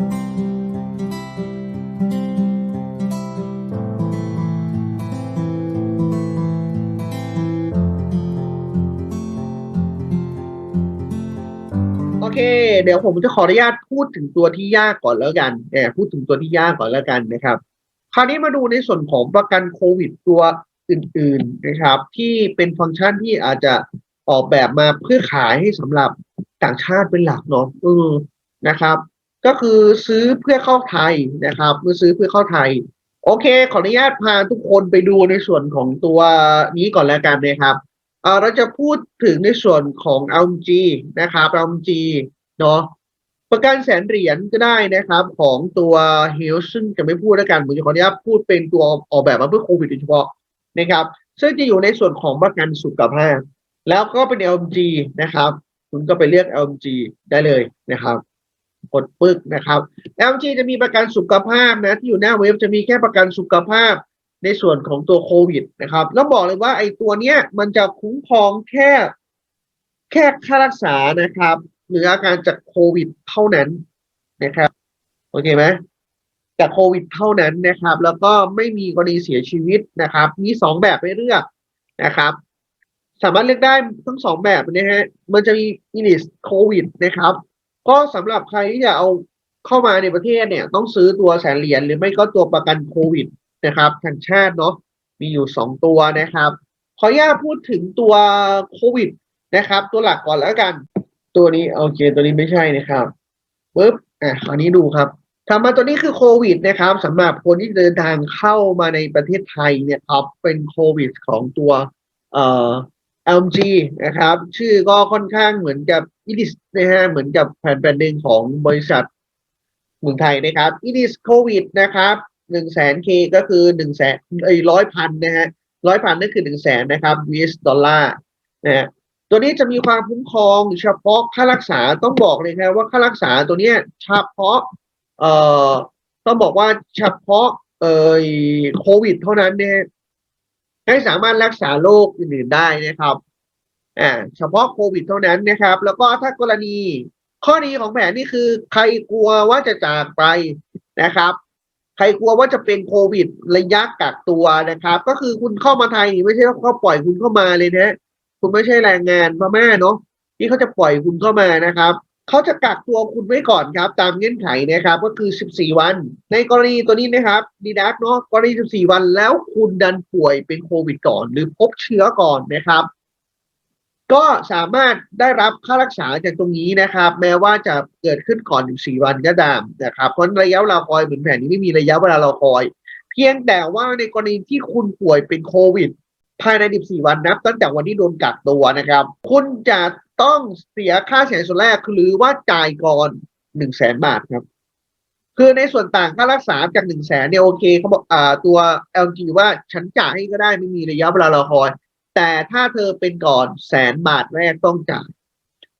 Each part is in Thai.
โอเค เดี๋ยวผมจะขออนุญาตพูดถึงตัวที่ยากก่อนแล้วกันแอบพูดถึงตัวที่ยากก่อนแล้วกันนะครับ คราวนี้มาดูในส่วนของประกันโควิดตัวอื่น ๆนะครับ ที่เป็นฟังก์ชันที่อาจจะออกแบบมาเพื่อขายให้สำหรับต่างชาติเป็นหลักเนาะเออนะครับ ก็คือซื้อเพื่อเข้าไทยนะครับเมื่อซื้อเพื่อเข้าไทย โอเค ขออนุญาตพาทุกคนไปดูในส่วนของตัวนี้ก่อนแล้วกันนะครับเออเราจะพูดถึงในส่วนของ LMG นะครับ LMG เนาะประกันแสนเหรียญก็ได้นะครับ ของตัว h e l ซึ่งจะไม่พูดแล้วกันผมจะขออนุญาตพูดเป็นตัวออกแบบมาเพื่อโควิดโดยเฉพาะนะครับ ซึ่งจะอยู่ในส่วนของประกันสุขภาพแล้วก็เป็น LMG นะครับ คุณก็ไปเลือก LMG ได้เลยนะครับ กดปึ๊กนะครับ LG จะมีประกันสุขภาพนะที่อยู่หน้าเว็บจะมีแค่ประกันสุขภาพในส่วนของตัวโควิดนะครับ แล้วบอกเลยว่าไอ้ตัวเนี้ยมันจะคุ้มครองแค่แค่ค่ารักษานะครับ หรืออาการจากโควิดเท่านั้นนะครับโอเคไหมจากโควิดเท่านั้นนะครับ แล้วก็ไม่มีกรณีเสียชีวิตนะครับ มีสองแบบให้เลือกนะครับ สามารถเลือกได้ทั้งสองแบบนะฮะมันจะมีอินิสโควิดนะครับ ก็สำหรับใครที่จะเอาเข้ามาในประเทศเนี่ย ต้องซื้อตัวแสนเหรียญหรือไม่ก็ตัวประกันโควิดนะครับทางชาติเนาะมีอยู่สองตัวนะครับขออนุญาตพูดถึงตัวโควิดนะครับ ตัวหลักก่อนแล้วกัน ตัวนี้โอเค ตัวนี้ไม่ใช่นะครับปึ๊บอะคราวนี้ดูครับทำมาตัวนี้คือโควิดนะครับสำหรับคนที่เดินทางเข้ามาในประเทศไทยเนี่ยครับเป็นโควิดของตัวเอ่อ LG นะครับ ชื่อก็ค่อนข้างเหมือนกับ อิดิสนะฮะเหมือนกับแผ่นแผ่นหนึ่งของบริษัทเมืองไทยนะครับอิดิสโควิดนะครับหนึ่งแสนเคก็คือหนึ่งแสนเอ้ร้อยพันนะฮะร้อยพันนั่นคือหนึ่งแสนนะครับ US ดอลลาร์นะฮะตัวนี้จะมีความคุ้มครองเฉพาะค่ารักษาต้องบอกเลยครับว่าค่ารักษาตัวเนี้ยเฉพาะเอ่อต้องบอกว่าเฉพาะเอ่อโควิด เท่านั้นเนี่ยให้สามารถรักษาโรคอื่นๆได้นะครับ อ่าเฉพาะโควิดเท่านั้นนะครับ แล้วก็ถ้ากรณี ข้อดีของแผนนี่คือ ใครกลัวว่าจะจากไปนะครับ ใครกลัวว่าจะเป็นโควิดระยะกักตัวนะครับ ก็คือคุณเข้ามาไทยไม่ใช่ว่าเขาปล่อยคุณเข้ามาเลยนะคุณไม่ใช่แรงงานพม่าเนาะที่เขาจะปล่อยคุณเข้ามานะครับเขาจะกักตัวคุณไว้ก่อนครับ ตามเงื่อนไขนะครับ ก็คือ 14 วัน ในกรณีตัวนี้นะครับดีดักเนาะกรณี 14 วันแล้วคุณดันป่วยเป็นโควิดก่อน หรือพบเชื้อก่อนนะครับ ก็สามารถได้รับค่ารักษาจากตรงนี้นะครับ แม้ว่าจะเกิดขึ้นก่อนถึง4วันก็ตามนะครับเพราะระยะเวลาคอยเหมือนแผนนี้ไม่มีระยะเวลารอคอย เพียงแต่ว่าในกรณีที่คุณป่วยเป็นโควิด ภายใน 14 วันนับ ตั้งแต่วันที่โดนกักตัวนะครับ คุณจะต้องเสียค่าเสียส่วนแรกหรือว่าจ่ายก่อน1 0 0 0 0แสนบาทครับ คือในส่วนต่างค่ารักษาจาก1 0 0 0 0แสนเนี่ยโอเคเขาบอกอ่าตัว LG ว่าฉันจ่ายให้ก็ได้ไม่มีระยะเวลารอคอย แต่ถ้าเธอเป็นก่อนแสนบาทแรกต้องจ่าย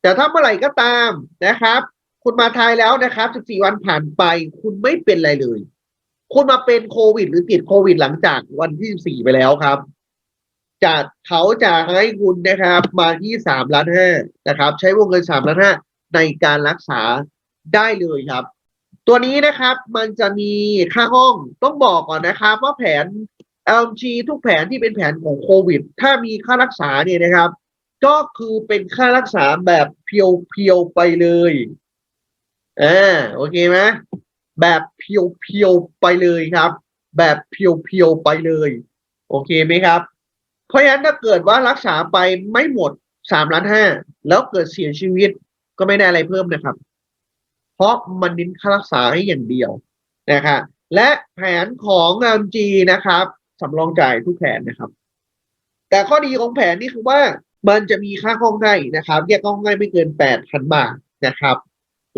แต่ถ้าเมื่อไหร่ก็ตามนะครับ คุณมาไทยแล้วนะครับ 14 วันผ่านไป คุณไม่เป็นอะไรเลย คุณมาเป็นโควิด หรือติดโควิดหลังจากวันที่ 4 ไปแล้วครับจะเขาจะให้คุณนะครับ มาที่3ล้านห้านะครับ ใช้วงเงิน3ล้านห้าในการรักษาได้เลยครับ ตัวนี้นะครับมันจะมีค่าห้องต้องบอกก่อนนะครับ ว่าแผน LG ทุกแผนที่เป็นแผนของโควิด ถ้ามีค่ารักษาเนี่ยนะครับ ก็คือเป็นค่ารักษาแบบเพียวๆไปเลยอ่าโอเคไหมแบบเพียวๆไปเลยครับ แบบเพียวๆไปเลย โอเคไหมครับ เพราะฉะนั้นถ้าเกิดว่ารักษาไปไม่หมดสามล้านห้าแล้วเกิดเสียชีวิตก็ไม่ได้อะไรเพิ่มนะครับ เพราะมันเน้นค่ารักษาให้อย่างเดียวนะครับและแผนของ LG นะครับ สำรองจ่ายทุกแผนนะครับ แต่ข้อดีของแผนนี่คือว่ามันจะมีค่าห้องให้นะครับแยกห้องให้ไม่เกินแปดพันบาทนะครับ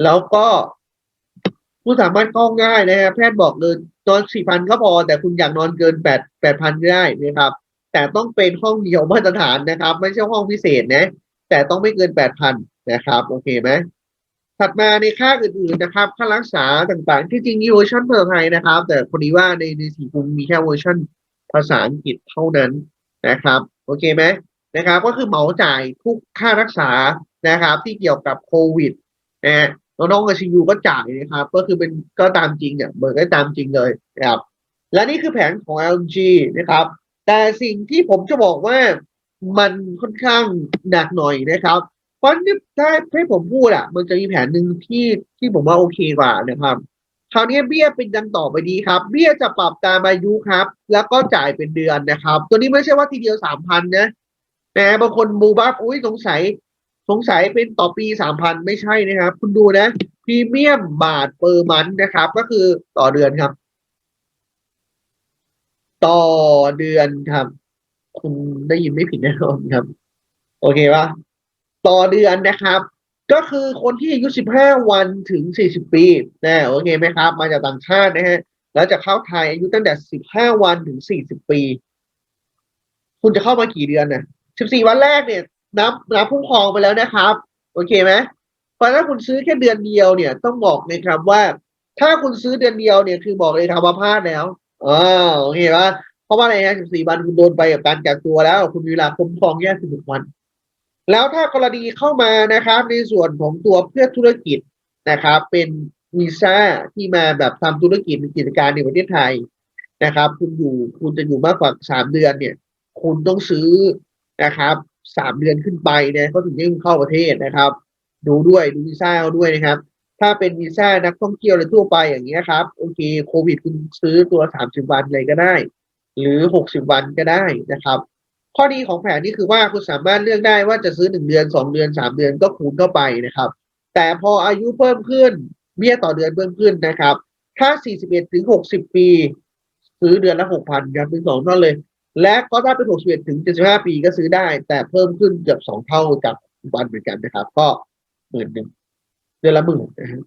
แล้วก็ผู้สามารถเข้าง่ายนะฮะแพทย์บอกเลยนอนสี่พันก็พอ แต่คุณอยากนอนเกินแปดแปดพันก็ได้นะครับ แต่ต้องเป็นห้องเดียวมาตรฐานนะครับ ไม่ใช่ห้องพิเศษนะ แต่ต้องไม่เกินแปดพันนะครับ โอเคไหมถัดมาในค่าอื่นๆนะครับ ค่ารักษาต่างๆ ที่จริงมีเวอร์ชันภาษาไทยนะครับ แต่คนนี้ว่าในในสีกรุงมีแค่เวอร์ชัน ภาษาอังกฤษเท่านั้นนะครับโอเคไหมนะครับ ก็คือเหมาจ่ายทุกค่ารักษานะครับ ที่เกี่ยวกับโควิดนะฮะน้องๆกับชียูก็จ่ายนะครับ ก็คือเป็นก็ตามจริงเนี่ยเบิกได้ตามจริงเลยนะครับ และนี่คือแผนของ LG นะครับ แต่สิ่งที่ผมจะบอกว่ามันค่อนข้างหนักหน่อยนะครับเพราะถ้าให้ผมพูดอะ มันจะมีแผนหนึ่งที่ที่ผมว่าโอเคกว่านะครับ คราวนี้เบี้ยเป็นดังต่อไปดีครับ เบี้ยจะปรับตามอายุครับ แล้วก็จ่ายเป็นเดือนนะครับ ตัวนี้ไม่ใช่ว่าทีเดียวสามพันนะนะบางคนบูบัฟอุ้ยสงสัย สงสัยเป็นต่อปีสามพันไม่ใช่นะครับ คุณดูนะพรีเมียมบาทเปอร์มันนะครับ ก็คือต่อเดือนครับ ต่อเดือนครับ คุณได้ยินไม่ผิดแน่นอนครับ โอเคปะต่อเดือนนะครับ ก็คือคนที่อายุ 15 วันถึง 40 ปีนะโอเคไหมครับ มาจากต่างชาตินะฮะ แล้วจะเข้าไทยอายุตั้งแต่ 15 วันถึง 40 ปี คุณจะเข้ามากี่เดือนนะ14 วันแรกเนี่ยนับนับพุ่งครองไปแล้วนะครับ โอเคไหมเพราะถ้าคุณซื้อแค่เดือนเดียวเนี่ย ต้องบอกเลยครับว่า ถ้าคุณซื้อเดือนเดียวเนี่ยคือบอกเลยทำมาพลาดแล้วอ่าโอเคปะเพราะว่าอะไรฮะ 14 วันคุณโดนไปกับการกักตัวแล้ว คุณมีเวลาคุ้มครองแค่16วัน แล้วถ้ากรณีเข้ามานะครับ ในส่วนของตัวเพื่อธุรกิจนะครับ เป็นวีซ่าที่มาแบบทำธุรกิจเป็นกิจการในประเทศไทยนะครับ คุณอยู่คุณจะอยู่มากกว่าสามเดือนเนี่ย คุณต้องซื้อนะครับสามเดือนขึ้นไปเนี่ยเขาถึงจะเข้าประเทศนะครับ ดูด้วยดูวีซ่าเอาด้วยนะครับ ถ้าเป็นวีซ่านักท่องเที่ยวอะไรทั่วไปอย่างเงี้ยครับโอเคโควิดคุณซื้อตัวสามสิบวันเลยก็ได้ หรือหกสิบวันก็ได้นะครับ ข้อดีของแผนนี้คือว่าคุณสามารถเลือกได้ว่าจะซื้อหนึ่งเดือนสองเดือนสามเดือนก็คูณเข้าไปนะครับ แต่พออายุเพิ่มขึ้นเบี้ยต่อเดือนเพิ่มขึ้นนะครับ ถ้าสี่สิบเอ็ดถึงหกสิบปี ซื้อเดือนละหกพันครับเป็นสองเท่าเลย และก็ถ้าเป็นหกสิบเอ็ดถึงเจ็ดสิบห้าปีก็ซื้อได้ แต่เพิ่มขึ้นเกือบสองเท่าจากปัจจุบันเหมือนกันนะครับ ก็หมื่นหนึ่งเดือนละหมื่นนะฮะ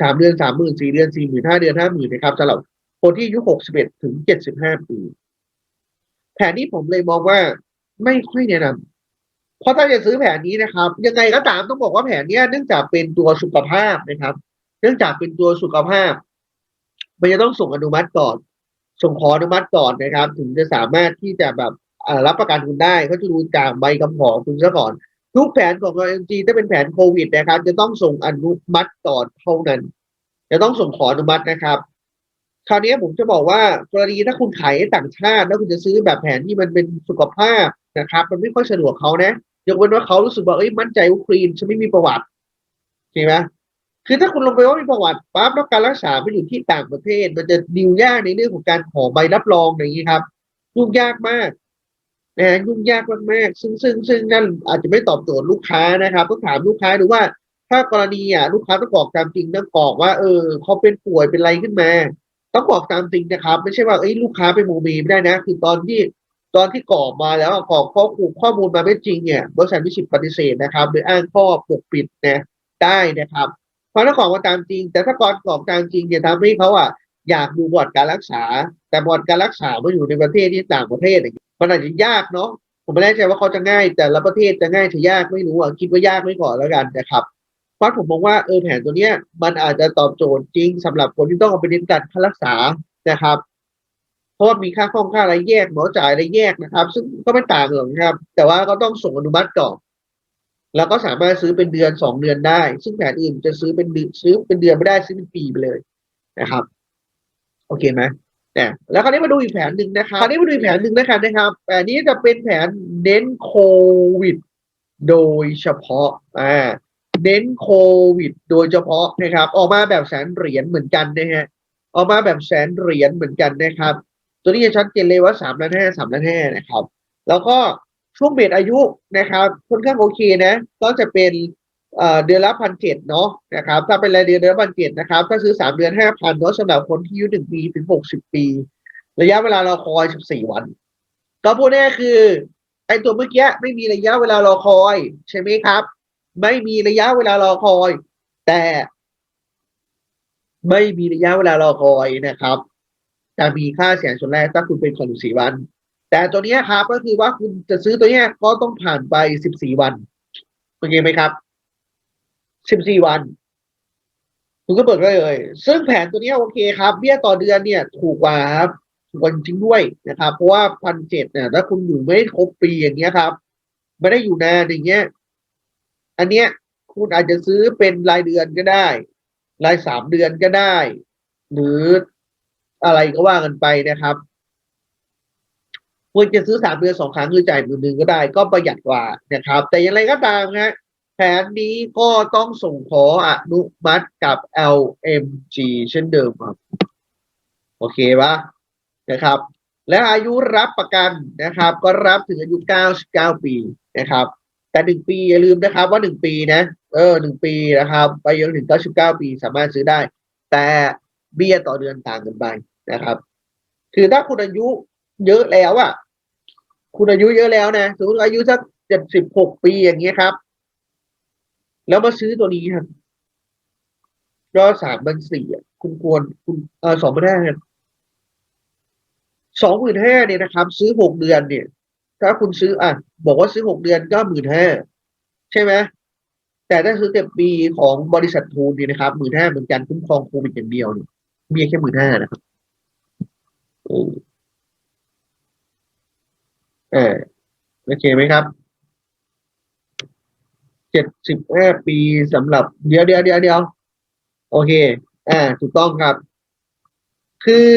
สามเดือนสามหมื่นสี่เดือนสี่หมื่นห้าเดือนห้าหมื่นนะครับสำหรับคนที่อายุหกสิบเอ็ดถึงเจ็ดสิบห้าปี แผนนี้ผมเลยมองว่า ไม่ค่อยแนะนำเพราะถ้าจะซื้อแผนนี้นะครับ ยังไงก็ตามต้องบอกว่าแผนเนี้ยเนื่องจากเป็นตัวสุขภาพนะครับ เนื่องจากเป็นตัวสุขภาพ มันจะต้องส่งอนุมัติก่อน ส่งขออนุมัติก่อนนะครับ ถึงจะสามารถที่จะแบบรับประกันคุณได้เขาจะดูจากใบคำขอคุณซะก่อน ทุกแผนของ LNG ถ้าเป็นแผนโควิดนะครับ จะต้องส่งอนุมัติก่อนเท่านั้น จะต้องส่งขออนุมัตินะครับคราวนี้ผมจะบอกว่ากรณีถ้าคุณขายให้ต่างชาติ แล้วคุณจะซื้อแบบแผนที่มันเป็นสุขภาพ นะครับ มันไม่ค่อยสะดวกเขานะยกเว้นว่าเขารู้สึกว่าเอ้ยมั่นใจว่าคลีนฉันไม่มีประวัติใช่ไหมคือถ้าคุณลงไปว่ามีประวัติปั๊บแล้วการรักษาไปอยู่ที่ต่างประเทศ มันจะดิวยากในเรื่องของการขอใบรับรองอย่างนี้ครับยุ่งยากมากนะฮะยุ่งยากมากๆซึ่งซึ่งซึ่งนั่นอาจจะไม่ตอบโจทย์ลูกค้านะครับต้องถามลูกค้าดูว่า ถ้ากรณีอะลูกค้าต้องบอกตามจริงต้องบอกว่าเออเขาเป็นป่วยเป็นอะไรขึ้นมา ต้องบอกตามจริงนะครับ ไม่ใช่ว่าเอ้ยลูกค้าไปโมเมไม่ได้นะ คือตอนที่ ตอนที่กรอกมาแล้วกรอกข้อมูลข้อมูลมาไม่จริงเนี่ยบริษัทมีสิทธิปฏิเสธนะครับโดยอ้างข้อปกปิดนะได้นะครับเพราะถ้ากรอกมาตามจริง แต่ถ้าก่อนกรอกตามจริงเนี่ยทำให้เขาอะอยากดูบอร์ดการรักษา แต่บอร์ดการรักษามาอยู่ในประเทศที่ต่างประเทศอย่างเงี้ยมันอาจจะยากเนาะผมไม่แน่ใจว่าเขาจะง่าย แต่ละประเทศจะง่ายจะยากไม่รู้อะคิดว่ายากไว้ก่อนแล้วกันนะครับเพราะผมมองว่าเออแผนตัวเนี้ยมันอาจจะตอบโจทย์จริงสำหรับคนที่ต้องเอาไปเน้นการรักษานะครับ เพราะว่ามีค่าข้องค่าอะไรแยกหมอจ่ายอะไรแยกนะครับ ซึ่งก็ไม่ต่างหรอกนะครับ แต่ว่าก็ต้องส่งอนุมัติก่อนแล้วก็สามารถซื้อเป็นเดือนสองเดือนได้ ซึ่งแผนอื่นจะซื้อเป็นเดือนซื้อเป็นเดือนไม่ได้ซื้อเป็นปีไปเลยนะครับ โอเคไหมเนี่ยแล้วคราวนี้มาดูอีกแผนหนึ่งนะครับคราวนี้มาดูอีกแผนหนึ่งนะครับนะครับแผนนี้จะเป็นแผนเน้นโควิด โดยเฉพาะอ่าเน้นโควิด โดยเฉพาะนะครับ ออกมาแบบแสนเหรียญเหมือนกันนะฮะออกมาแบบแสนเหรียญเหมือนกันนะครับ ตัวนี้จะชัดเจนเลยว่าสามล้านห้าสามล้านห้านะครับ แล้วก็ช่วงเบรอายุนะครับค่อนข้างโอเคนะ ก็จะเป็นเดือนละพันเจ็ดเนาะนะครับ ถ้าเป็นรายเดือนเดือนละพันเจ็ดนะครับ ถ้าซื้อสามเดือนห้าพันเนาะสำหรับคนที่อายุหนึ่งปีถึงหกสิบปี ระยะเวลารอคอยสิบสี่วัน ก็พูดง่ายคือไอตัวเมื่อกี้ไม่มีระยะเวลารอคอย ใช่ไหมครับ ไม่มีระยะเวลารอคอย แต่ ไม่มีระยะเวลารอคอยนะครับ จะมีค่าเสียส่วนแรกถ้าคุณเป็นคนสี่วัน แต่ตัวนี้ครับก็คือว่าคุณจะซื้อตัวนี้ก็ต้องผ่านไปสิบสี่วันโอเคไหมครับสิบสี่วัน คุณก็เบิกได้เลย ซึ่งแผนตัวนี้โอเคครับเบี้ยต่อเดือนเนี่ย ถูกกว่าครับถูกกว่าจริงด้วยนะครับ เพราะว่าพันเจ็ดเนี่ยถ้าคุณอยู่ไม่ครบปีอย่างเงี้ยครับ ไม่ได้อยู่นานอย่างเงี้ย อันเนี้ยคุณอาจจะซื้อเป็นรายเดือนก็ได้ รายสามเดือนก็ได้ หรือ อะไรก็ว่ากันไปนะครับควรจะซื้อสามเดือนสองครั้งคือจ่ายหมื่นหนึ่งก็ได้ ก็ประหยัดกว่านะครับ แต่อย่างไรก็ตามนะแผนนี้ก็ต้องส่งขออนุมัติกับ LMG เช่นเดิมครับ โอเคปะนะครับ และอายุรับประกันนะครับ ก็รับถึงอายุ 99 ปีนะครับ แต่หนึ่งปีอย่าลืมนะครับว่าหนึ่งปีนะ เออหนึ่งปีนะครับ ไปจนถึง 99 ปีสามารถซื้อได้ แต่ เบี้ยต่อเดือนต่างกันไปนะครับ คือถ้าคุณอายุเยอะแล้วอะคุณอายุเยอะแล้วนะสมมติอายุสักเจ็ดสิบหกปีอย่างเงี้ยครับ แล้วมาซื้อตัวนี้ครับก็สามพันสี่อะคุณควรคุณเออสองพันห้าสองหมื่นห้าเนี่ยนะครับ ซื้อหกเดือนเนี่ย ถ้าคุณซื้ออะ บอกว่าซื้อหกเดือนก็หมื่นห้าใช่ไหมแต่ถ้าซื้อเต็มปีของบริษัททูนเนี่ยนะครับหมื่นห้าเหมือนกันคุ้มครองโควิดอย่างเดียวเนี่ย เบี้ยแค่หมื่นห้านะครับอืมเออโอเคไหมครับเจ็ดสิบห้าปีสำหรับเดี๋ยวเดี๋ยวเดี๋ยวเดี๋ยวโอเค อ่า ถูกต้องครับ คือ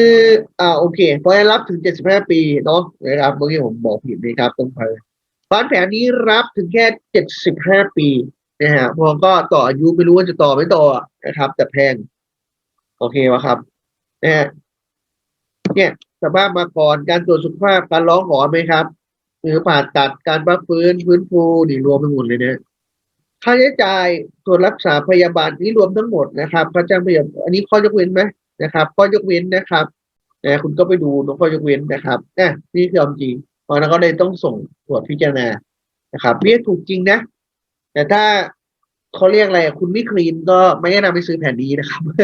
อ่า โอเคเพราะฉะนั้นรับถึงเจ็ดสิบห้าปีเนาะนะครับเมื่อกี้ผมบอกผิดนะครับต้องไปเพรานแผนนี้รับถึงแค่เจ็ดสิบห้าปีนะฮะพอก็ต่ออายุไม่รู้ว่าจะต่อไม่ต่อนะครับ แต่แพง โอเควะครับเนะฮะเนี่ยสภาพมาก่อนการตรวจสุขภาพการร้องขอไหมครับหรือผ่าตัดการพักฟื้นฟื้นฟูนี่รวมไปหมดเลยเนี่ยค่าใช้จ่ายส่วนรักษาพยาบาลนี่รวมทั้งหมดนะครับค่าจ้างพยาบาลอันนี้ข้อยกเว้นไหมนะครับข้อยกเว้นนะครับนะคุณก็ไปดูตรงข้อยกเว้นนะครับนะนี่คือความจริงเพราะฉะนั้นก็เลยต้องส่งตรวจพิจารณานะครับเบี้ยถูกจริงนะ แต่ถ้า เขาเรียกอะไรคุณไม่คลีนก็ไม่แนะนำไปซื้อแผ่นนี้นะครับ ไม่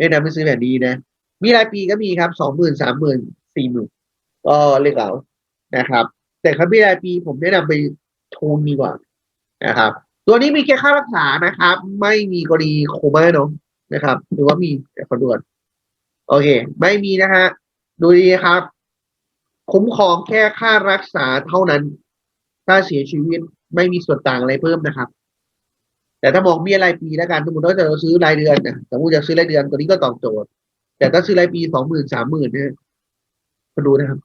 แนะนำไปซื้อแผ่นนี้นะ มีรายปีก็มีครับสองหมื่นสามหมื่นสี่หมื่นก็เลือกเอานะครับ แต่ครับมีรายปีผมแนะนำไปทูนดีกว่านะครับ ตัวนี้มีแค่ค่ารักษานะครับ ไม่มีกรณีโคม่าเนาะนะครับ หรือว่ามีแต่ขอด่วนโอเค ไม่มีนะฮะดูดีครับ คุ้มครองแค่ค่ารักษาเท่านั้น ถ้าเสียชีวิตไม่มีส่วนต่างอะไรเพิ่มนะครับ แต่ถ้ามองเบี้ยรายปีแล้วกันสมมติว่าจะซื้อรายเดือนนะสมมติจะซื้อรายเดือนตัวนี้ก็ตอบโจทย์ แต่ถ้าซื้อรายปีสองหมื่นสามหมื่นเนี่ยมาดูนะครับ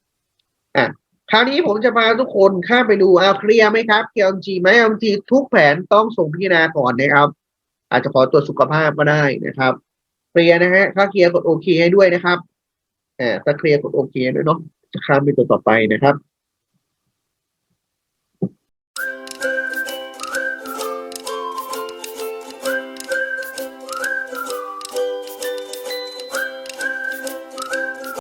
อะคราวนี้ผมจะพาทุกคนข้ามไปดูเอาเคลียร์ไหมครับเกี่ยวจีไหมเอาจีทุกแผนต้องส่งพิจารณาก่อนนะครับ อาจจะขอตรวจสุขภาพก็ได้นะครับเคลียร์นะฮะถ้าเคลียร์กดโอเคให้ด้วยนะครับอ่าถ้าเคลียร์กดโอเคด้วยเนาะจะข้ามไปตัวต่อไปนะครับ